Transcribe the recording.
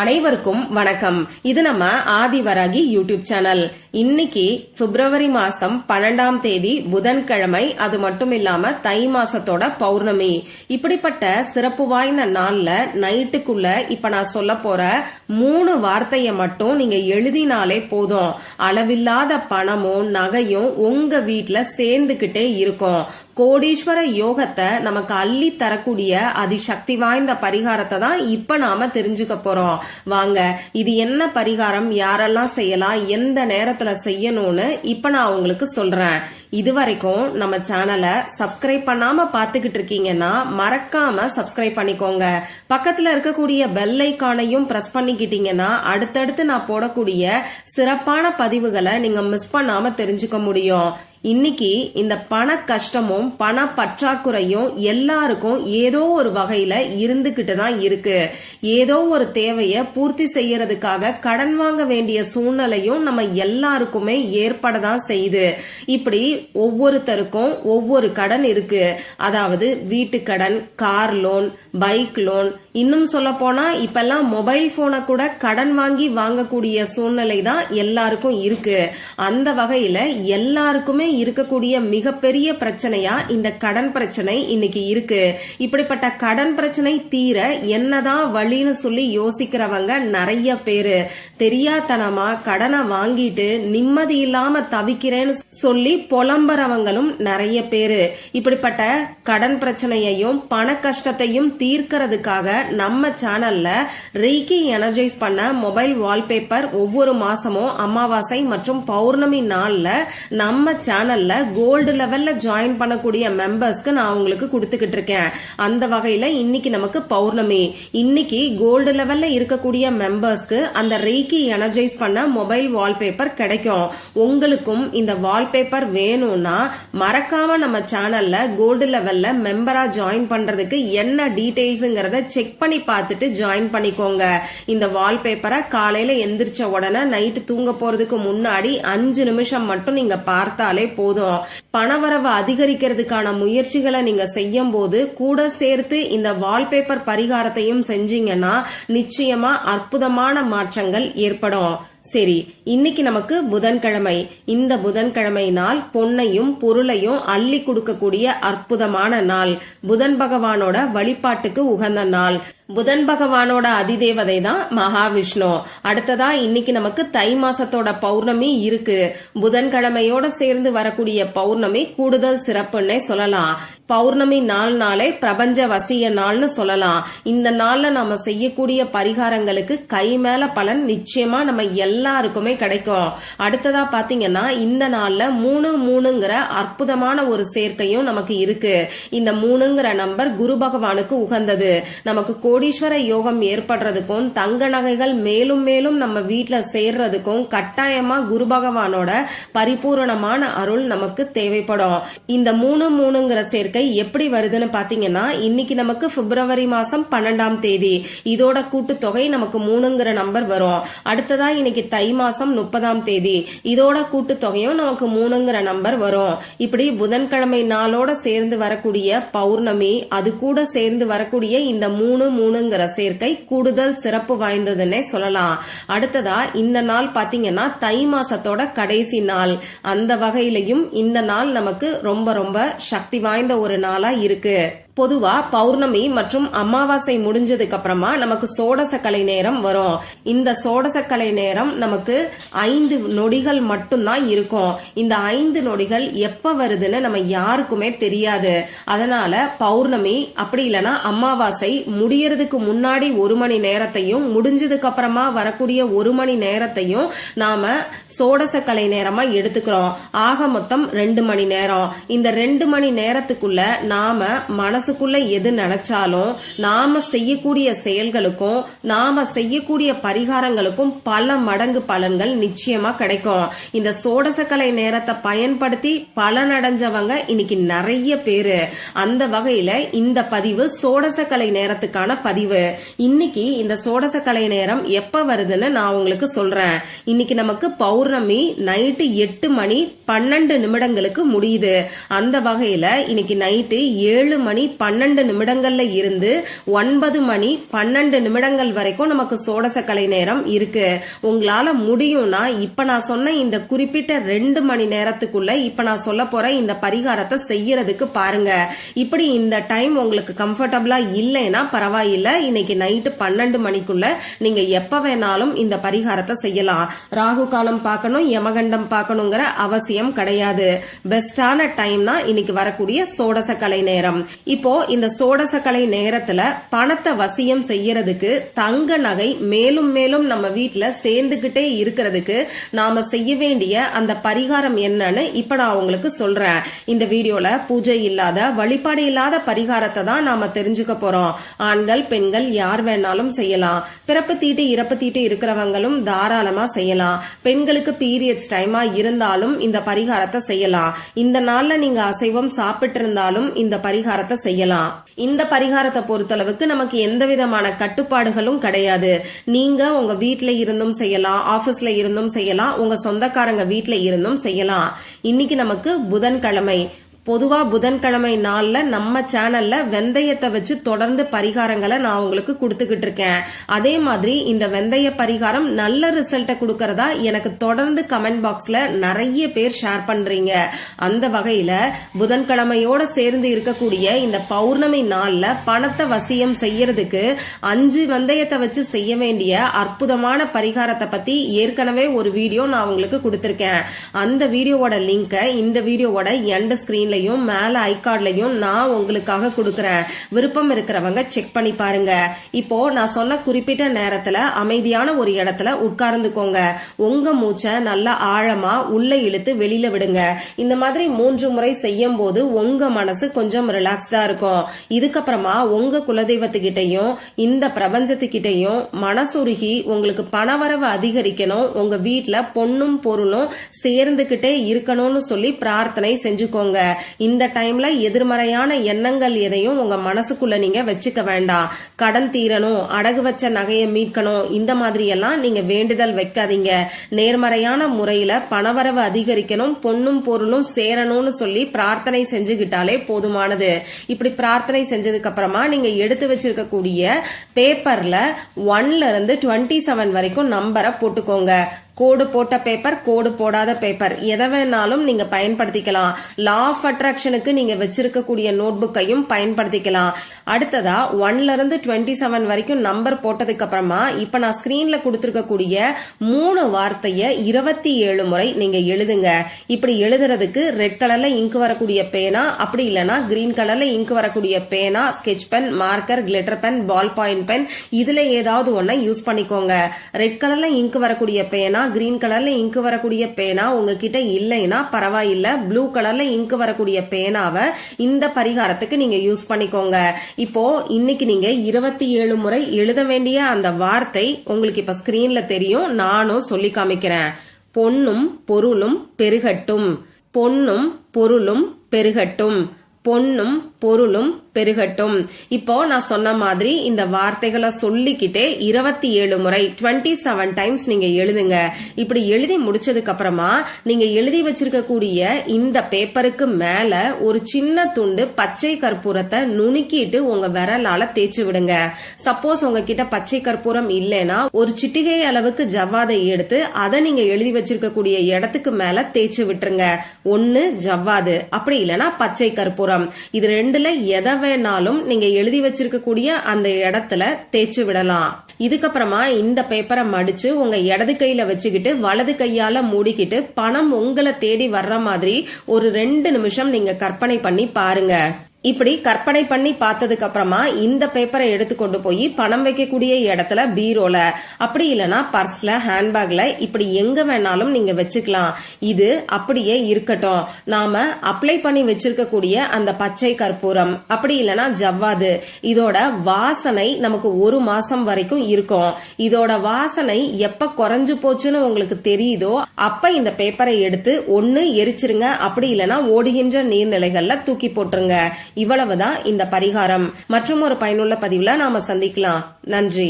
அனைவருக்கும் வணக்கம். இது நம்ம ஆதிவராகி யூடியூப் சேனல். இன்னைக்கு பிப்ரவரி மாசம் பன்னெண்டாம் தேதி புதன்கிழமை. அது மட்டும் இல்லாம தை மாசத்தோட பௌர்ணமி. இப்படிப்பட்ட சிறப்பு வாய்ந்த நாள்ல நைட்டுக்குள்ள இப்ப நான் சொல்ல போற மூணு வார்த்தையை மட்டும் நீங்க எழுதினாலே போதும். அளவில்லாத பணமும் நகையும் உங்க வீட்டுல சேர்ந்துகிட்டே இருக்கும். கோடீஸ்வர யோகத்தை நமக்கு அள்ளி தரக்கூடிய அதிசக்தி வாய்ந்த பரிகாரத்தை தான் இப்ப நாம தெரிஞ்சுக்க போறோம். வாங்க இது என்ன பரிகாரம்? யாரெல்லாம் செய்யலாம்? எந்த நேரத்துல செய்யணும்னு இப்ப நான் உங்களுக்கு சொல்றேன். இது வரைக்கும் நம்ம சேனலை சப்ஸ்கிரைப் பண்ணாம பாத்துக்கிட்டு இருக்கீங்கன்னா மறக்காம சப்ஸ்கிரைப் பண்ணிக்கோங்க. பக்கத்துல இருக்கக்கூடிய பெல் ஐக்கானையும் பிரஸ் பண்ணிக்கிட்டீங்கன்னா அடுத்தடுத்து நான் போடக்கூடிய சிறப்பான பதிவுகளை நீங்க மிஸ் பண்ணாம தெரிஞ்சுக்க முடியும். இன்னைக்கு இந்த பண கஷ்டமும் பண பற்றாக்குறையும் எல்லாருக்கும் ஏதோ ஒரு வகையில இருந்துகிட்டு தான் இருக்கு. ஏதோ ஒரு தேவைய பூர்த்தி செய்யறதுக்காக கடன் வாங்க வேண்டிய சூழ்நிலையும் நம்ம எல்லாருக்குமே ஏற்படதான் செய்யுது. இப்படி ஒவ்வொருத்தருக்கும் ஒவ்வொரு கடன் இருக்கு. அதாவது வீட்டு கடன் கார் லோன் பைக் லோன். இன்னும் சொல்ல போனா இப்பெல்லாம் மொபைல் போனை கூட கடன் வாங்கி வாங்கக்கூடிய சூழ்நிலை தான் எல்லாருக்கும் இருக்கு. அந்த வகையில எல்லாருக்குமே இருக்கக்கூடிய மிகப்பெரிய பிரச்சனையா இந்த கடன் பிரச்சனை இன்னைக்கு இருக்கு. இப்படிப்பட்ட கடன் பிரச்சனை தீர என்னதான் வழின்னு சொல்லி யோசிக்கிறவங்க நிறைய பேரு. தெரியாதனமா கடனை வாங்கிட்டு நிம்மதி இல்லாம தவிக்கிறேன்னு சொல்லி புலம்புறவங்களும் நிறைய பேரு. இப்படிப்பட்ட கடன் பிரச்சனையையும் பண கஷ்டத்தையும் தீர்க்கறதுக்காக நம்ம சேனல்ல ரீக்கி எனர்ஜைஸ் பண்ண மொபைல் வால்பேப்பர் ஒவ்வொரு மாசமும் அமாவாசை மற்றும் பௌர்ணமி நாள்ல நம்ம சேனல்ல கோல்டு லெவல்ல ஜாயின் பண்ணக்கூடிய மெம்பர்ஸ்க்கு நான் உங்களுக்கு கொடுத்துக்கிட்டு இருக்கேன். அந்த வகையில இன்னைக்கு நமக்கு பௌர்ணமி. இன்னைக்கு கோல்டு லெவல்ல இருக்கக்கூடிய மெம்பர்ஸ்க்கு அந்த ரீக்கி எனர்ஜைஸ் பண்ண மொபைல் வால்பேப்பர் கிடைக்கும். உங்களுக்கும் இந்த வால்பேப்பர் வேணும்னா மறக்காம நம்ம சேனல்ல கோல்டு லெவல்ல மெம்பரா ஜாயின் பண்றதுக்கு என்ன டீடைல்ஸ்ங்கிறத செக் பண்ணி பார்த்துட்டு ஜாயின் பண்ணிக்கோங்க. இந்த வால்பேப்பரை காலையில எந்திரிச்ச உடனே நைட்டு தூங்க போறதுக்கு முன்னாடி அஞ்சு நிமிஷம் மட்டும் நீங்க பார்த்தாலே போதும். பணவரவு அதிகரிக்கிறதுக்கான முயற்சிகளை நீங்க செய்யும் போது கூட சேர்த்து இந்த வால்பேப்பர் பரிகாரத்தையும் செஞ்சீங்கன்னா நிச்சயமா அற்புதமான மாற்றங்கள் ஏற்படும். சரி இன்னைக்கு நமக்கு புதன்கிழமை. இந்த புதன்கிழமை நாள் பொன்னையும் பொருளையும் அள்ளி கொடுக்கக்கூடிய அற்புதமான நாள். புதன் பகவானோட வழிபாட்டுக்கு உகந்த நாள். புதன் பகவானோட அதிதேவதை தான் மகாவிஷ்ணு. அடுத்ததா இன்னைக்கு நமக்கு தை மாசத்தோட பௌர்ணமி இருக்கு. புதன்கிழமையோட சேர்ந்து வரக்கூடிய பௌர்ணமி கூடுதல் சிறப்புன்னே சொல்லலாம். பௌர்ணமி நாள் நாளே பிரபஞ்ச வசிய நாள்னு சொல்லலாம். இந்த நாள்ல நம்ம செய்யக்கூடிய பரிகாரங்களுக்கு கை மேல பலன் நிச்சயமா நம்ம எல்லாருக்குமே கிடைக்கும். அடுத்ததா பாத்தீங்கன்னா இந்த நாள்ல மூணு மூணுங்கிற அற்புதமான ஒரு சேர்க்கையும் நமக்கு இருக்கு. இந்த மூணுங்கிற நம்பர் குரு பகவானுக்கு உகந்தது. நமக்கு கோடீஸ்வர யோகம் ஏற்படுறதுக்கும் தங்க நகைகள் மேலும் மேலும் நம்ம வீட்டுல சேர்றதுக்கும் கட்டாயமா குரு பகவானோட பரிபூரணமான அருள் நமக்கு தேவைப்படும். இந்த மூணு மூணுங்கிற சேர்க்கை எப்படி வருதுன்னு பாத்தீங்கன்னா இன்னைக்கு நமக்கு பிப்ரவரி மாசம் பன்னெண்டாம் தேதி. இதோட கூட்டுத்தொகை நமக்கு மூணுங்கிற நம்பர் வரும். அடுத்ததா இன்னைக்கு தை மாசம் முப்பதாம் தேதி. இதோட கூட்டுத்தொகையும் நமக்கு மூணுங்கிற நம்பர் வரும். இப்படி புதன்கிழமை நாளோட சேர்ந்து வரக்கூடிய பௌர்ணமி அது கூட சேர்ந்து வரக்கூடிய இந்த மூணு மூணுங்கிற சேர்க்கை கூடுதல் சிறப்பு வாய்ந்ததுன்னே சொல்லலாம். அடுத்ததா இந்த நாள் பாத்தீங்கன்னா தை மாசத்தோட கடைசி நாள். அந்த வகையிலையும் இந்த நாள் நமக்கு ரொம்ப ரொம்ப சக்தி வாய்ந்த ஒரு நாளா இருக்கு. பொதுவா பௌர்ணமி மற்றும் அமாவாசை முடிஞ்சதுக்கு அப்புறமா நமக்கு சோடசக்கலை நேரம் வரும். இந்த சோடசக்கலை நேரம் நமக்கு ஐந்து நொடிகள் மட்டும்தான் இருக்கும். இந்த ஐந்து நொடிகள் எப்ப வருதுன்னு நம்ம யாருக்குமே தெரியாது. அதனால பௌர்ணமி அப்படி இல்லைன்னா அமாவாசை முடியறதுக்கு முன்னாடி ஒரு மணி நேரத்தையும் முடிஞ்சதுக்கு அப்புறமா வரக்கூடிய ஒரு மணி நேரத்தையும் நாம சோடசக்கலை நேரமா எடுத்துக்கிறோம். ஆக மொத்தம் ரெண்டு மணி நேரம். இந்த ரெண்டு மணி நேரத்துக்குள்ள நாம மனசு மனசுக்குள்ள எது நினைச்சாலும் நாம செய்யக்கூடிய செயல்களுக்கும் நாம செய்யக்கூடிய பரிகாரங்களுக்கும் பல மடங்கு பலன்கள் நிச்சயமா கிடைக்கும். இந்த சோடசக்கலை நேரத்தை பயன்படுத்தி பலனடைஞ்சவங்க இன்னைக்கு நிறைய பேரு. அந்த வகையில இந்த பதிவு சோடசக்கலை நேரத்துக்கான பதிவு. இன்னைக்கு இந்த சோடசக்கலை நேரம் எப்ப வருதுன்னு நான் உங்களுக்கு சொல்றேன். இன்னைக்கு நமக்கு பௌர்ணமி நைட்டு எட்டு மணி பன்னெண்டு நிமிடங்களுக்கு முடியுது. அந்த வகையில இன்னைக்கு நைட்டு ஏழு மணி பன்னெண்டு நிமிடங்கள்ல இருந்து ஒன்பது மணி பன்னெண்டு நிமிடங்கள் வரைக்கும் நமக்கு சோடசக்கலை நேரம் இருக்கு. உங்களால முடியும்னா இப்ப நான் சொன்ன இந்த குறிப்பிட்ட ரெண்டு மணி நேரத்துக்குள்ள இப்ப நான் சொல்ல போற இந்த பரிகாரத்தை செய்யறதுக்கு பாருங்க. இப்படி இந்த டைம் உங்களுக்கு கம்ஃபர்டபுளா இல்லைன்னா பரவாயில்ல. இன்னைக்கு நைட்டு பன்னெண்டு மணிக்குள்ள நீங்க எப்ப வேணாலும் இந்த பரிகாரத்தை செய்யலாம். ராகு காலம் பார்க்கணும் யமகண்டம் பார்க்கணுங்கிற அவசியம் கிடையாது. பெஸ்டான டைம்னா இன்னைக்கு வரக்கூடிய சோடச கலை நேரம். இப்போ இந்த சோடச கலை நேரத்துல பணத்தை வசியம் செய்யறதுக்கு தங்க நகை மேலும் மேலும் நம்ம வீட்டுல சேர்ந்துகிட்டே இருக்கிறதுக்கு நாம செய்ய வேண்டிய அந்த பரிகாரம் என்னன்னு இப்ப நான் உங்களுக்கு சொல்றேன். இந்த வீடியோல பூஜை இல்லாத வழிபாடு இல்லாத பரிகாரத்தை தான் நாம தெரிஞ்சுக்க போறோம். ஆண்கள் பெண்கள் யார் வேணாலும் செய்யலாம். பிறப்பு தீட்டு இறப்பு தீட்டு இருக்கிறவங்களும் தாராளமா செய்யலாம். பெண்களுக்கு பீரியட்ஸ் டைமா இருந்தாலும் இந்த பரிகாரத்தை செய்யலாம். இந்த நாள்ல நீங்க அசைவம் சாப்பிட்டு இருந்தாலும் இந்த பரிகாரத்தை செய்யலாம். இந்த பரிகாரத்தை பொறுத்தளவுக்கு நமக்கு எந்த விதமான கட்டுப்பாடுகளும் கிடையாது. நீங்க உங்க வீட்ல இருந்தும் செய்யலாம் ஆபீஸ்ல இருந்தும் செய்யலாம் உங்க சொந்தக்காரங்க வீட்ல இருந்தும் செய்யலாம். இன்னைக்கு நமக்கு புதன்கிழமை. பொதுவா புதன்கிழமை நாள்ல நம்ம சேனல்ல வெந்தயத்தை வச்சு தொடர்ந்து பரிகாரங்களை நான் உங்களுக்கு கொடுத்துக்கிட்டு இருக்கேன். அதே மாதிரி இந்த வெந்தய பரிகாரம் நல்ல ரிசல்ட்டை கொடுக்கறதா எனக்கு தொடர்ந்து கமெண்ட் பாக்ஸ்ல நிறைய பேர் ஷேர் பண்றீங்க. அந்த வகையில புதன்கிழமையோட சேர்ந்து இருக்கக்கூடிய இந்த பௌர்ணமி நாள்ல பணத்தை வசியம் செய்யறதுக்கு அஞ்சு வெந்தயத்தை வச்சு செய்ய வேண்டிய அற்புதமான பரிகாரத்தை பத்தி ஏற்கனவே ஒரு வீடியோ நான் உங்களுக்கு கொடுத்திருக்கேன். அந்த வீடியோவோட லிங்கை இந்த வீடியோவோட எண்ட் ஸ்கிரீன்லயும் மேல ஐகார்ட்லயும் நான் உங்களுக்காக கொடுக்கறேன் விருப்பம் இருக்கிறவங்க செக் பண்ணி பாருங்க. இப்போ நான் சொன்ன குறிப்பிட்ட நேரத்துல அமைதியான ஒரு இடத்துல உட்கார்ந்துக்கோங்க. உங்க மூச்சை நல்லா ஆழமா உள்ள இழுத்து வெளியில விடுங்க. இந்த மாதிரி மூன்று முறை செய்யும் போது உங்க மனசு கொஞ்சம் ரிலாக்ஸ்டா இருக்கும். இதுக்கப்புறமா உங்க குலதெய்வத்துக்கிட்டையும் இந்த பிரபஞ்சத்துக்கிட்டையும் மனசுருகி உங்களுக்கு பணவரவு அதிகரிக்கணும். உங்க வீட்டுல பொண்ணும் பொருளும் சேர்ந்துகிட்டே இருக்கணும்னு சொல்லி பிரார்த்தனை செஞ்சுக்கோங்க. இந்த டைம்ல எதிர்மறையான எண்ணங்கள் எதையும் உங்க மனசுக்குள்ள நீங்க வச்சுக்க வேண்டாம். கடன் தீரணும் அடகு வச்ச நகையை மீட்கணும் இந்த மாதிரி எல்லாம் நீங்க வேண்டுதல் வைக்காதீங்க. நேர்மறையான முறையில பணவரவு அதிகரிக்கணும் பொண்ணும் பொருளும் சேரணும்னு சொல்லி பிரார்த்தனை செஞ்சுக்கிட்டாலே போதுமானது. இப்படி பிரார்த்தனை செஞ்சதுக்கு அப்புறமா நீங்க எடுத்து வச்சிருக்கக்கூடிய பேப்பர்ல ஒன்ல இருந்து டுவெண்ட்டி செவன் வரைக்கும் நம்பரை போட்டுக்கோங்க. கோடு போட்ட பேப்பர் கோடு போடாத பேப்பர் எதை வேணாலும் நீங்க பயன்படுத்திக்கலாம். லா ஆஃப் அட்ராக்ஷனுக்கு நீங்க வச்சிருக்கக்கூடிய நோட் புக்கையும் பயன்படுத்திக்கலாம். அடுத்ததா ஒன்ல இருந்து டுவெண்ட்டி செவன் வரைக்கும் நம்பர் போட்டதுக்கு அப்புறமா இப்ப நான் ஸ்கிரீன்ல கொடுத்திருக்கக்கூடிய மூணு வார்த்தைய இருபத்தி ஏழு முறை நீங்க எழுதுங்க. இப்படி எழுதுறதுக்கு ரெட் கலர்ல இங்க் வரக்கூடிய பேனா அப்படி இல்லைன்னா கிரீன் கலர்ல இங்க் வரக்கூடிய பேனா sketch pen marker glitter pen ball point pen இதுல ஏதாவது ஒன்ன யூஸ் பண்ணிக்கோங்க. ரெட் கலர்ல இங்க் வரக்கூடிய பேனா கிரீன் கலர்ல இங்க் வரக்கூடிய பேனா உங்ககிட்ட இல்லைன்னா பரவாயில்ல. ப்ளூ கலர்ல இங்க் வரக்கூடிய பேனாவை இந்த பரிகாரத்துக்கு நீங்க யூஸ் பண்ணிக்கோங்க. இப்போ இன்னைக்கு நீங்க இருபத்தி ஏழு முறை எழுத வேண்டிய அந்த வார்த்தை உங்களுக்கு இப்ப ஸ்கிரீன்ல தெரியும். நானும் சொல்லி காமிக்கிறேன். பொன்னும் பொருளும் பெருகட்டும். பொன்னும் பொருளும் பெருகட்டும். பொன்னும் பொருளும் பெருகட்டும். இப்போ நான் சொன்ன மாதிரி இந்த வார்த்தைகளை சொல்லிக்கிட்டே இருபத்தி ஏழு முறை டுவெண்ட்டி செவன் டைம்ஸ் நீங்க எழுதுங்க. இப்படி எழுதி முடிச்சதுக்கு அப்புறமா நீங்க எழுதி வச்சிருக்கக்கூடிய இந்த பேப்பருக்கு மேல ஒரு சின்ன துண்டு பச்சை கற்பூரத்தை நுணுக்கிட்டு உங்க விரலால தேய்ச்சி விடுங்க. சப்போஸ் உங்ககிட்ட பச்சை கற்பூரம் இல்லைன்னா ஒரு சிட்டிகை அளவுக்கு ஜவ்வாதை எடுத்து அதை நீங்க எழுதி வச்சிருக்கக்கூடிய இடத்துக்கு மேல தேய்ச்சி விட்டுருங்க. ஒன்னு ஜவ்வாது அப்படி இல்லைன்னா பச்சை கற்பூரம். இது ரெண்டு ரெண்டுல எதை வேணாலும் நீங்க எழுதி வச்சிருக்கக்கூடிய அந்த இடத்துல தேய்ச்சி விடலாம். இதுக்கப்புறமா இந்த பேப்பரை மடிச்சு உங்க இடது கையில வச்சுக்கிட்டு வலது கையால மூடிக்கிட்டு பணம் உங்களை தேடி வர்ற மாதிரி ஒரு ரெண்டு நிமிஷம் நீங்க கற்பனை பண்ணி பாருங்க. இப்படி கற்பனை பண்ணி பார்த்ததுக்கு அப்புறமா இந்த பேப்பரை எடுத்து கொண்டு போய் பணம் வைக்கக்கூடிய இடத்துல பீரோல அப்படி இல்லனா பர்ஸ்ல ஹேண்ட்பேக்ல இப்படி எங்க வேணாலும் நீங்க வச்சுக்கலாம். இது அப்படியே இருக்கட்டும். நாம அப்ளை பண்ணி வச்சிருக்கக்கூடிய அந்த பச்சை கற்பூரம் அப்படி இல்லனா ஜவ்வாது இதோட வாசனை நமக்கு ஒரு மாசம் வரைக்கும் இருக்கும். இதோட வாசனை எப்ப குறைஞ்சு போச்சுன்னு உங்களுக்கு தெரியுதோ அப்ப இந்த பேப்பரை எடுத்து ஒன்னு எரிச்சிருங்க. அப்படி இல்லனா ஓடுகின்ற நீர்நிலைகள்ல தூக்கி போட்டுருங்க. இவ்வளவுதான் இந்த பரிகாரம். மற்றும் ஒரு பயனுள்ள பதிவுல நாம சந்திக்கலாம். நன்றி.